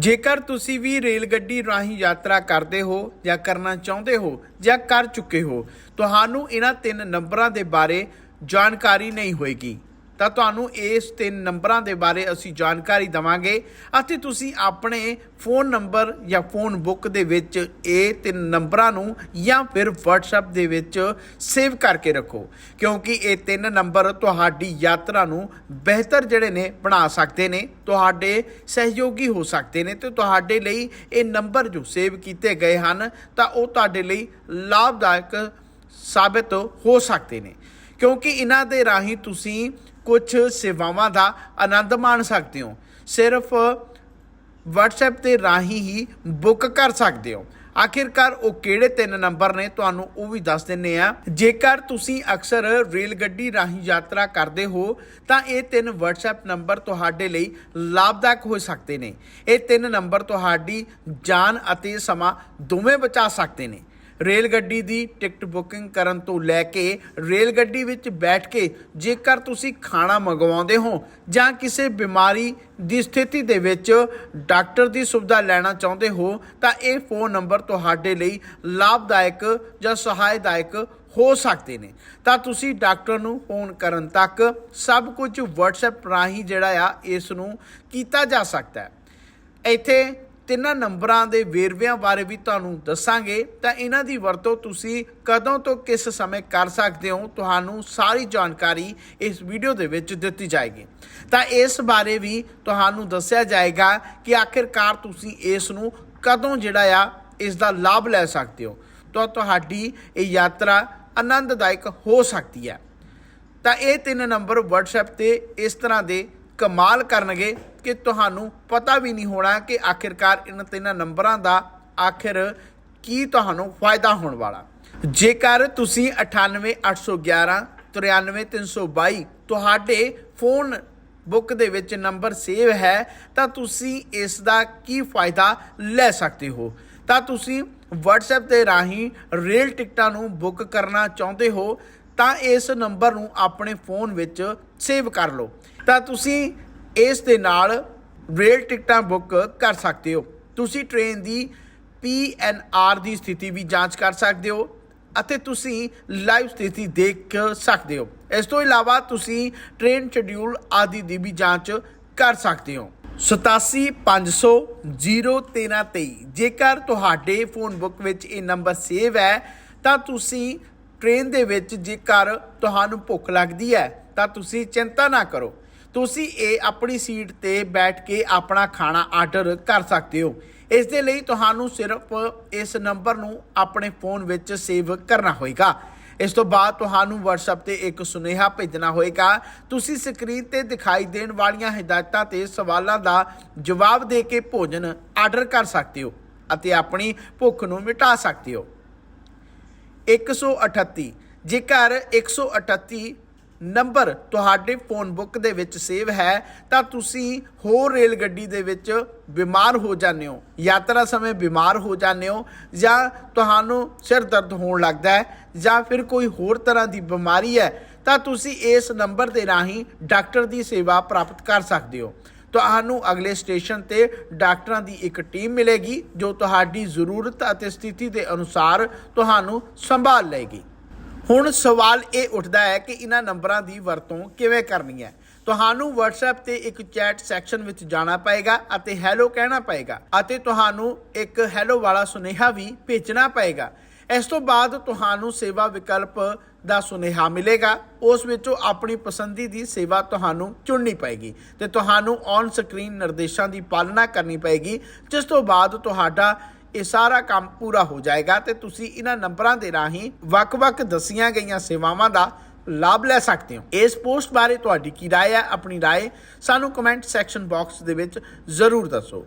ਜੇਕਰ ਤੁਸੀਂ ਵੀ ਰੇਲ ਗੱਡੀ ਰਾਹੀਂ ਯਾਤਰਾ ਕਰਦੇ ਹੋ ਜਾਂ ਕਰਨਾ ਚਾਹੁੰਦੇ ਹੋ ਜਾਂ ਕਰ ਚੁੱਕੇ ਹੋ, ਤੁਹਾਨੂੰ ਇਹਨਾਂ ਤਿੰਨ ਨੰਬਰਾਂ ਦੇ ਬਾਰੇ ਜਾਣਕਾਰੀ ਨਹੀਂ ਹੋਏਗੀ। ਤਾਂ ਤੁਹਾਨੂੰ ਇਸ ਤਿੰਨ ਨੰਬਰਾਂ ਦੇ ਬਾਰੇ ਅਸੀਂ ਜਾਣਕਾਰੀ ਦਵਾਂਗੇ। ਅਤੇ ਤੁਸੀਂ ਆਪਣੇ ਫੋਨ ਨੰਬਰ ਜਾਂ ਫੋਨ ਬੁੱਕ ਦੇ ਵਿੱਚ ਇਹ ਤਿੰਨ ਨੰਬਰਾਂ ਨੂੰ ਜਾਂ ਫਿਰ WhatsApp ਦੇ ਵਿੱਚ ਸੇਵ ਕਰਕੇ ਰੱਖੋ। ਕਿਉਂਕਿ ਇਹ ਤਿੰਨ ਨੰਬਰ ਤੁਹਾਡੀ ਯਾਤਰਾ ਨੂੰ ਬਿਹਤਰ ਜਿਹੜੇ ਨੇ ਬਣਾ ਸਕਦੇ ਨੇ, ਤੁਹਾਡੇ ਸਹਿਯੋਗੀ ਹੋ ਸਕਦੇ ਨੇ ਤੇ ਤੁਹਾਡੇ ਲਈ ਇਹ ਨੰਬਰ ਜੋ ਸੇਵ ਕੀਤੇ ਗਏ ਹਨ, ਤਾਂ ਉਹ ਤੁਹਾਡੇ ਲਈ ਲਾਭਦਾਇਕ ਸਾਬਿਤ ਹੋ ਸਕਦੇ ਨੇ। ਕਿਉਂਕਿ ਇਹਨਾਂ ਦੇ ਰਾਹੀਂ ਤੁਸੀਂ ਕੁਝ ਸੇਵਾਵਾਂ ਦਾ ਆਨੰਦ ਮਾਣ ਸਕਦੇ ਹੋ। ਸਿਰਫ WhatsApp ਤੇ ਰਾਹੀਂ ਹੀ ਬੁੱਕ ਕਰ ਸਕਦੇ ਹੋ। ਆਖਿਰਕਾਰ ਉਹ ਕਿਹੜੇ ਤਿੰਨ ਨੰਬਰ ਨੇ ਤੁਹਾਨੂੰ ਉਹ ਵੀ ਦੱਸ ਦਿੰਨੇ ਆ। ਜੇਕਰ ਤੁਸੀਂ ਅਕਸਰ ਰੇਲ ਗੱਡੀ ਰਾਹੀਂ ਯਾਤਰਾ ਕਰਦੇ ਹੋ, ਤਾਂ ਇਹ ਤਿੰਨ WhatsApp ਨੰਬਰ ਤੁਹਾਡੇ ਲਈ ਲਾਭਦਾਇਕ ਹੋ ਸਕਦੇ ਨੇ। ਇਹ ਤਿੰਨ ਨੰਬਰ ਤੁਹਾਡੀ ਜਾਨ ਅਤੇ ਸਮਾਂ ਦੋਵੇਂ ਬਚਾ ਸਕਦੇ ਨੇ। ਰੇਲ ਗੱਡੀ ਦੀ ਟਿਕਟ ਬੁਕਿੰਗ ਕਰਨ ਤੋਂ ਲੈ ਕੇ ਰੇਲ ਗੱਡੀ ਵਿੱਚ ਬੈਠ ਕੇ ਜੇਕਰ ਤੁਸੀਂ ਖਾਣਾ ਮੰਗਵਾਉਂਦੇ ਹੋ ਜਾਂ ਕਿਸੇ ਬਿਮਾਰੀ ਦੀ ਸਥਿਤੀ ਦੇ ਵਿੱਚ ਡਾਕਟਰ ਦੀ ਸੁਵਿਧਾ ਲੈਣਾ ਚਾਹੁੰਦੇ ਹੋ, ਤਾਂ ਇਹ ਫੋਨ ਨੰਬਰ ਤੁਹਾਡੇ ਲਈ ਲਾਭਦਾਇਕ ਜਾਂ ਸਹਾਇਦਾਇਕ ਹੋ ਸਕਦੇ ਨੇ। ਤਾਂ ਤੁਸੀਂ ਡਾਕਟਰ ਨੂੰ ਫੋਨ ਕਰਨ ਤੱਕ ਸਭ ਕੁਝ WhatsApp ਰਾਹੀਂ ਜਿਹੜਾ ਆ, ਇਸ ਨੂੰ ਕੀਤਾ ਜਾ ਸਕਦਾ ਹੈ। ਇੱਥੇ ਤਿੰਨਾਂ ਨੰਬਰਾਂ ਦੇ ਵੇਰਵਿਆਂ ਬਾਰੇ ਵੀ ਤੁਹਾਨੂੰ ਦੱਸਾਂਗੇ। ਤਾਂ ਇਹਨਾਂ ਦੀ ਵਰਤੋਂ ਤੁਸੀਂ ਕਦੋਂ ਤੋਂ ਕਿਸ ਸਮੇਂ ਕਰ ਸਕਦੇ ਹੋ, ਤੁਹਾਨੂੰ ਸਾਰੀ ਜਾਣਕਾਰੀ ਇਸ ਵੀਡੀਓ ਦੇ ਵਿੱਚ ਦਿੱਤੀ ਜਾਏਗੀ। ਤਾਂ ਇਸ ਬਾਰੇ ਵੀ ਤੁਹਾਨੂੰ ਦੱਸਿਆ ਜਾਏਗਾ ਕਿ ਆਖਿਰਕਾਰ ਤੁਸੀਂ ਇਸ ਨੂੰ ਕਦੋਂ ਜਿਹੜਾ ਆ, ਇਸ ਦਾ ਲਾਭ ਲੈ ਸਕਦੇ ਹੋ। ਤਾਂ ਤੁਹਾਡੀ ਇਹ ਯਾਤਰਾ ਆਨੰਦਦਾਇਕ ਹੋ ਸਕਦੀ ਹੈ। ਤਾਂ ਇਹ ਤਿੰਨ ਨੰਬਰ WhatsApp ਤੇ ਇਸ ਤਰ੍ਹਾਂ ਦੇ ਕਮਾਲ ਕਰਨਗੇ ਕਿ ਤੁਹਾਨੂੰ ਪਤਾ ਵੀ ਨਹੀਂ ਹੋਣਾ ਕਿ ਆਖਿਰਕਾਰ ਇਹਨਾਂ ਤਿੰਨਾਂ ਨੰਬਰਾਂ ਦਾ ਆਖਿਰ ਕੀ ਤੁਹਾਨੂੰ ਫਾਇਦਾ ਹੋਣ ਵਾਲਾ। ਜੇਕਰ ਤੁਸੀਂ 98811 93322 ਤੁਹਾਡੇ ਫੋਨ ਬੁੱਕ ਦੇ ਵਿੱਚ ਨੰਬਰ ਸੇਵ ਹੈ, ਤਾਂ ਤੁਸੀਂ ਇਸ ਦਾ ਕੀ ਫਾਇਦਾ ਲੈ ਸਕਦੇ ਹੋ? ਤਾਂ ਤੁਸੀਂ WhatsApp ਦੇ ਰਾਹੀਂ ਰੇਲ ਟਿਕਟਾਂ ਨੂੰ ਬੁੱਕ ਕਰਨਾ ਚਾਹੁੰਦੇ ਹੋ, ਤਾਂ ਇਸ ਨੰਬਰ ਨੂੰ ਆਪਣੇ ਫੋਨ ਵਿੱਚ ਸੇਵ ਕਰ ਲਓ। ਤਾਂ ਤੁਸੀਂ ਇਸ ਦੇ ਨਾਲ ਰੇਲ ਟਿਕਟਾਂ ਬੁੱਕ ਕਰ ਸਕਦੇ ਹੋ। ਤੁਸੀਂ ਟ੍ਰੇਨ ਦੀ PNR ਦੀ ਸਥਿਤੀ ਵੀ ਜਾਂਚ ਕਰ ਸਕਦੇ ਹੋ ਅਤੇ ਤੁਸੀਂ ਲਾਈਵ ਸਥਿਤੀ ਦੇਖ ਸਕਦੇ ਹੋ। ਇਸ ਤੋਂ ਇਲਾਵਾ ਤੁਸੀਂ ਟ੍ਰੇਨ ਸ਼ਡਿਊਲ ਆਦਿ ਦੀ ਵੀ ਜਾਂਚ ਕਰ ਸਕਦੇ ਹੋ। 8750013323 ਜੇਕਰ ਤੁਹਾਡੇ ਫੋਨ ਬੁੱਕ ਵਿੱਚ ਇਹ ਨੰਬਰ ਸੇਵ ਹੈ, ਤਾਂ ਤੁਸੀਂ ਟ੍ਰੇਨ ਦੇ ਵਿੱਚ ਜੇਕਰ ਤੁਹਾਨੂੰ ਭੁੱਖ ਲੱਗਦੀ ਹੈ, ਤਾਂ ਤੁਸੀਂ ਚਿੰਤਾ ਨਾ ਕਰੋ। ਤੁਸੀਂ ਇਹ ਆਪਣੀ ਸੀਟ ਤੇ ਬੈਠ ਕੇ ਆਪਣਾ ਖਾਣਾ ਆਰਡਰ ਕਰ ਸਕਦੇ ਹੋ। ਇਸ ਦੇ ਲਈ ਤੁਹਾਨੂੰ ਸਿਰਫ ਇਸ ਨੰਬਰ ਨੂੰ ਆਪਣੇ ਫੋਨ ਵਿੱਚ ਸੇਵ ਕਰਨਾ ਹੋਏਗਾ। ਇਸ ਤੋਂ ਬਾਅਦ ਤੁਹਾਨੂੰ WhatsApp ਤੇ ਇੱਕ ਸੁਨੇਹਾ ਭੇਜਣਾ ਹੋਏਗਾ। ਤੁਸੀਂ ਸਕਰੀਨ ਤੇ ਦਿਖਾਈ ਦੇਣ ਵਾਲੀਆਂ ਹਦਾਇਤਾਂ ਤੇ ਸਵਾਲਾਂ ਦਾ ਜਵਾਬ ਦੇ ਕੇ ਭੋਜਨ ਆਰਡਰ ਕਰ ਸਕਦੇ ਹੋ ਅਤੇ ਆਪਣੀ ਭੁੱਖ ਨੂੰ ਮਿਟਾ ਸਕਦੇ ਹੋ। 138 ਜੇਕਰ 138 ਨੰਬਰ ਤੁਹਾਡੇ ਫੋਨ ਬੁੱਕ ਦੇ ਵਿੱਚ ਸੇਵ ਹੈ, ਤਾਂ ਤੁਸੀਂ ਹੋਰ ਰੇਲ ਗੱਡੀ ਦੇ ਵਿੱਚ ਬਿਮਾਰ ਹੋ ਜਾਂਦੇ ਹੋ, ਯਾਤਰਾ ਸਮੇਂ ਬਿਮਾਰ ਹੋ ਜਾਂਦੇ ਹੋ, ਜਾਂ ਤੁਹਾਨੂੰ ਸਿਰ ਦਰਦ ਹੋਣ ਲੱਗਦਾ ਹੈ, ਜਾਂ ਫਿਰ ਕੋਈ ਹੋਰ ਤਰ੍ਹਾਂ ਦੀ ਬਿਮਾਰੀ ਹੈ, ਤਾਂ ਤੁਸੀਂ ਇਸ ਨੰਬਰ ਦੇ ਰਾਹੀਂ ਡਾਕਟਰ ਦੀ ਸੇਵਾ ਪ੍ਰਾਪਤ ਕਰ ਸਕਦੇ ਹੋ। ਤੁਹਾਨੂੰ ਅਗਲੇ ਸਟੇਸ਼ਨ ਤੇ ਡਾਕਟਰਾਂ ਦੀ ਇੱਕ ਟੀਮ ਮਿਲੇਗੀ, ਜੋ ਤੁਹਾਡੀ ਜ਼ਰੂਰਤ ਅਤੇ ਸਥਿਤੀ ਦੇ ਅਨੁਸਾਰ ਤੁਹਾਨੂੰ ਸੰਭਾਲ ਲਏਗੀ। ਹੁਣ ਸਵਾਲ ਇਹ ਉੱਠਦਾ ਹੈ ਕਿ ਇਹਨਾਂ ਨੰਬਰਾਂ ਦੀ ਵਰਤੋਂ ਕਿਵੇਂ ਕਰਨੀ ਹੈ? ਤੁਹਾਨੂੰ WhatsApp ਤੇ ਇੱਕ ਚੈਟ ਸੈਕਸ਼ਨ ਵਿੱਚ ਜਾਣਾ ਪਏਗਾ ਅਤੇ ਹੈਲੋ ਕਹਿਣਾ ਪਏਗਾ ਅਤੇ ਤੁਹਾਨੂੰ ਇੱਕ ਹੈਲੋ ਵਾਲਾ ਸੁਨੇਹਾ ਵੀ ਭੇਜਣਾ ਪਏਗਾ। ਇਸ ਤੋਂ ਬਾਅਦ ਤੁਹਾਨੂੰ ਸੇਵਾ ਵਿਕਲਪ ਦਾ ਸੁਨੇਹਾ ਮਿਲੇਗਾ। ਉਸ ਵਿੱਚੋਂ ਆਪਣੀ ਪਸੰਦੀ ਦੀ ਸੇਵਾ ਤੁਹਾਨੂੰ ਚੁਣਨੀ ਪਏਗੀ ਤੇ ਤੁਹਾਨੂੰ ਔਨ ਸਕਰੀਨ ਨਿਰਦੇਸ਼ਾਂ ਦੀ ਪਾਲਣਾ ਕਰਨੀ ਪਏਗੀ, ਜਿਸ ਤੋਂ ਬਾਅਦ ਤੁਹਾਡਾ ਇਹ ਸਾਰਾ ਕੰਮ ਪੂਰਾ ਹੋ ਜਾਏਗਾ ਤੇ ਤੁਸੀਂ ਇਹਨਾਂ ਨੰਬਰਾਂ ਦੇ ਰਾਹੀਂ ਵੱਖ-ਵੱਖ ਦਸੀਆਂ ਗਈਆਂ ਸੇਵਾਵਾਂ ਦਾ ਲਾਭ ਲੈ ਸਕਦੇ ਹੋ ਇਸ ਪੋਸਟ ਬਾਰੇ ਤੁਹਾਡੀ ਕੀ رائے ਹੈ ਆਪਣੀ رائے ਸਾਨੂੰ ਕਮੈਂਟ ਸੈਕਸ਼ਨ ਬਾਕਸ ਦੇ ਵਿੱਚ ਜ਼ਰੂਰ ਦੱਸੋ